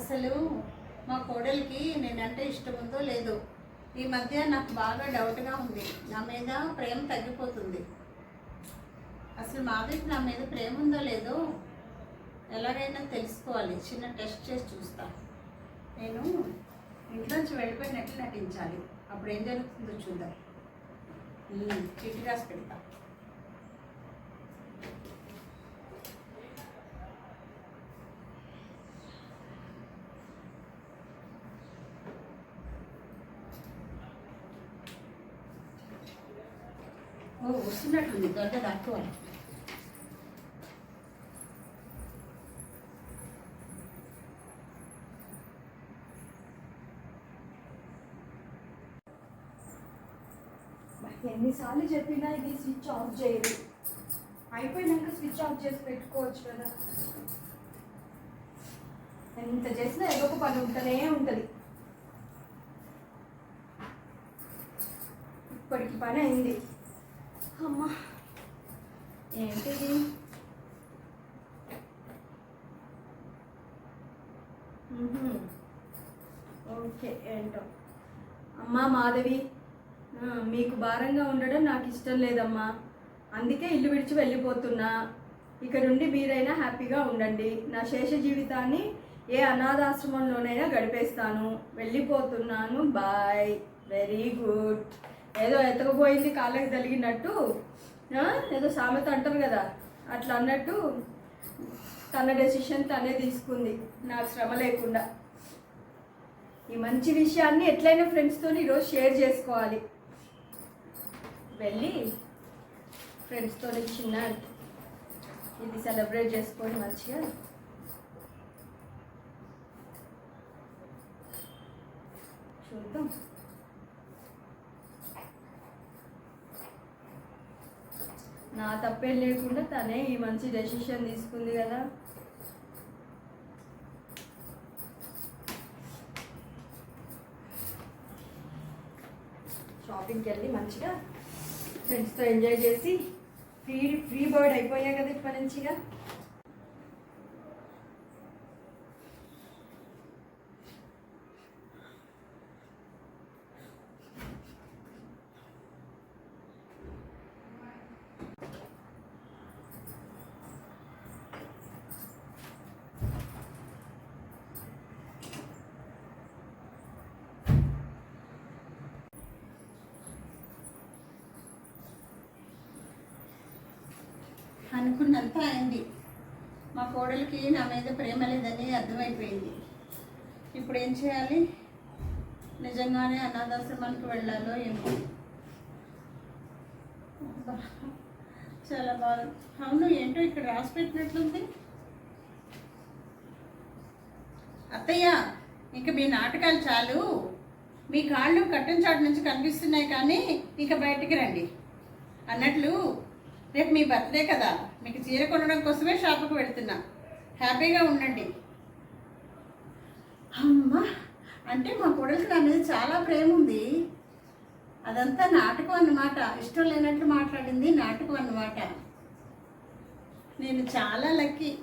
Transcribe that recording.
అసలు మా కోడలికి నేనంటే ఇష్టం ఉందో లేదో ఈ మధ్య నాకు బాగా డౌట్గా ఉంది. నా మీద ప్రేమ తగ్గిపోతుంది. అసలు మాధవికి నా మీద ప్రేమ ఉందో లేదో ఎలాగైనా తెలుసుకోవాలి. చిన్న టెస్ట్ చేసి చూస్తా. నేను ఇంట్లోంచి వెళ్ళిపోయినట్లు నటించాలి. అప్పుడు ఏం జరుగుతుందో చూద్దాం. ఉమ్, రాసి పెడతా. ఓ వస్తున్నట్టుంది దొరద తక్కువ ఎన్నిసార్లు చెప్పినా ఇది స్విచ్ ఆఫ్ చేయదు. అయిపోయినాక స్విచ్ ఆఫ్ చేసి పెట్టుకోవచ్చు కదా. ఎంత చేసినా ఏదో ఒక పని ఉంటూనే ఉంటుంది. ఇప్పటికి పని అయింది. అమ్మా. ఏంటిది? ఓకే ఏంటో. అమ్మా మాధవి మీకు భారంగా ఉండడం నాకు ఇష్టం లేదమ్మా. అందుకే ఇల్లు విడిచి వెళ్ళిపోతున్నా. ఇక నుండి మీరైనా హ్యాపీగా ఉండండి. నా శేష జీవితాన్ని ఏ అనాథాశ్రమంలోనైనా గడిపేస్తాను. వెళ్ళిపోతున్నాను. బాయ్. Very good. ఏదో ఎతకపోయింది కాళ్ళకి తలిగినట్టు ఏదో సామెత అంటారు కదా అట్లా అన్నట్టు తన డెసిషన్ తనే తీసుకుంది. నాకు శ్రమ లేకుండా. ఈ మంచి విషయాన్ని ఎట్లయినా ఫ్రెండ్స్తో ఈరోజు షేర్ చేసుకోవాలి. వెళ్ళి ఫ్రెండ్స్తో చిన్న ఇది సెలబ్రేట్ చేసుకొని మంచిగా చూద్దాం. నా తప్పేం లేకుండా తనే ఈ మంచి డెసిషన్ తీసుకుంది కదా. షాపింగ్కి వెళ్ళి మంచిగా ఫ్రెండ్స్తో ఎంజాయ్ చేసి ఫ్రీ ఫ్రీ బర్డ్ అయిపోయా కదా ఇప్పటి నుంచిగా. అనుకున్నంతా అయింది మా కోడలికి నా మీద ప్రేమ లేదని అర్థమైపోయింది. ఇప్పుడు ఏం చేయాలి? నిజంగానే అనాథాశ్రమానికి వెళ్ళాలో ఏమో. చాలా బాగా అవును ఏంటో ఇక్కడ రాసి పెట్టినట్లుంది. అత్తయ్య ఇంక మీ నాటకాలు చాలు. మీ కాళ్ళు కట్టం చాటు నుంచి కనిపిస్తున్నాయి కానీ ఇక బయటికి రండి. అన్నట్లు రేపు మీ బర్త్డే కదా. మీకు చీర కొనడం కోసమే షాపుకు వెళ్తున్నా. హ్యాపీగా ఉండండి. అమ్మా అంటే మా కొడుకు నా మీద చాలా ప్రేమ ఉంది. అదంతా నాటకం అన్నమాట. ఇష్టం లేనట్లు మాట్లాడింది నాటకం అన్నమాట. నేను చాలా లక్కీ